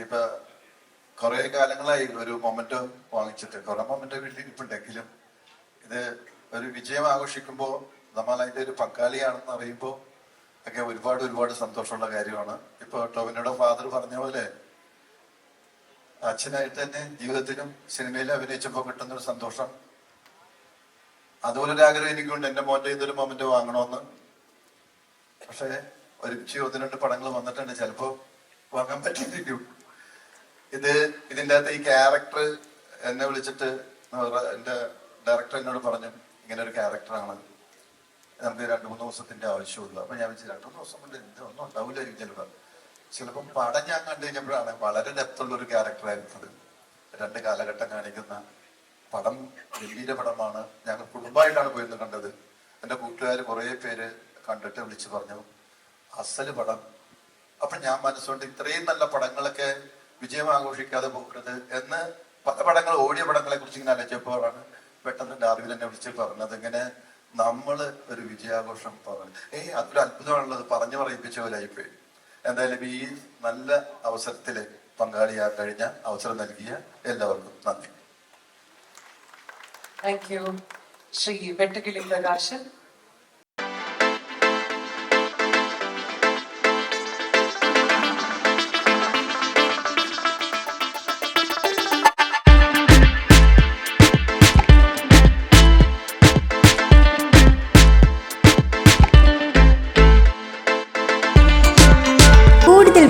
ഇപ്പൊ കുറെ കാലങ്ങളായി ഒരു മൊമെന്റ് വാങ്ങിച്ചിട്ട് കുറെ മൊമെന്റ് വീട്ടിൽ ഇരിപ്പുണ്ടെങ്കിലും ഇത് ഒരു വിജയം ആഘോഷിക്കുമ്പോൾ നമ്മൾ അതിന്റെ ഒരു പങ്കാളിയാണെന്ന് അറിയുമ്പോൾ ഒക്കെ ഒരുപാട് ഒരുപാട് സന്തോഷമുള്ള കാര്യമാണ്. ഇപ്പൊ ടോവിനോടെ ഫാദർ പറഞ്ഞ പോലെ അച്ഛനായിട്ട് തന്നെ ജീവിതത്തിലും സിനിമയിൽ അഭിനയിച്ചപ്പോൾ കിട്ടുന്ന ഒരു സന്തോഷം. അതുപോലെ ആഗ്രഹം എനിക്കുണ്ട്. എന്റെ മോന്റെ ഇതൊരു മൊമെന്റ് വാങ്ങണമെന്ന്. പക്ഷെ ഒരുമിച്ച് ഒന്ന് രണ്ട് പടങ്ങൾ വന്നിട്ടുണ്ട്. ചിലപ്പോ വാങ്ങാൻ പറ്റിയിരിക്കും. ഇത് ഇതിന്റെ അകത്ത് ഈ ക്യാരക്ടർ എന്നെ വിളിച്ചിട്ട് എന്റെ ഡയറക്ടർ എന്നോട് പറഞ്ഞു ഇങ്ങനെ ഒരു ക്യാരക്ടറാണ് നമുക്ക് രണ്ടു മൂന്ന് ദിവസത്തിന്റെ ആവശ്യമുള്ളൂ. അപ്പൊ ഞാൻ വെച്ച് രണ്ടു മൂന്ന് ദിവസം കൊണ്ട് എന്ത്? ഒന്നും ഉണ്ടാവില്ലായിരിക്കും ചിലപ്പോ. ചിലപ്പം പടം ഞാൻ കണ്ടു കഴിഞ്ഞപ്പോഴാണ് വളരെ ഡെപ്തുള്ള ഒരു ക്യാരക്ടറായിരുന്നു അത് രണ്ട് കാലഘട്ടം കാണിക്കുന്ന പടം ഗംഭീര പടമാണ്. ഞങ്ങൾ കുടുംബമായിട്ടാണ് പോയിരുന്നത് കണ്ടത്. എന്റെ കൂട്ടുകാർ കുറെ പേര് കണ്ടിട്ട് വിളിച്ചു പറഞ്ഞു അസൽ പടം. അപ്പൊ ഞാൻ മനസ്സുകൊണ്ട് ഇത്രയും നല്ല പടങ്ങളൊക്കെ വിജയം ആഘോഷിക്കാതെ പോകരുത് എന്ന് പല പടങ്ങൾ ഓടിയ പടങ്ങളെ കുറിച്ച് ഇങ്ങനെ ആലോചിച്ചപ്പോഴാണ് പെട്ടെന്ന് ഡാർവിൽ എന്നെ വിളിച്ച് പറഞ്ഞത്. ഇങ്ങനെ നമ്മൾ ഒരു വിജയാഘോഷം പറഞ്ഞു ഏയ് അതൊരു അത്ഭുതമാണുള്ളത് പറഞ്ഞു പറയിപ്പിച്ച പോലെ ആയിപ്പോയി. എന്തായാലും ഈ നല്ല അവസരത്തിൽ പങ്കാളിയാൻ കഴിഞ്ഞ അവസരം നൽകിയ എല്ലാവർക്കും നന്ദി. Thank you Shri Vettukili Prakashan.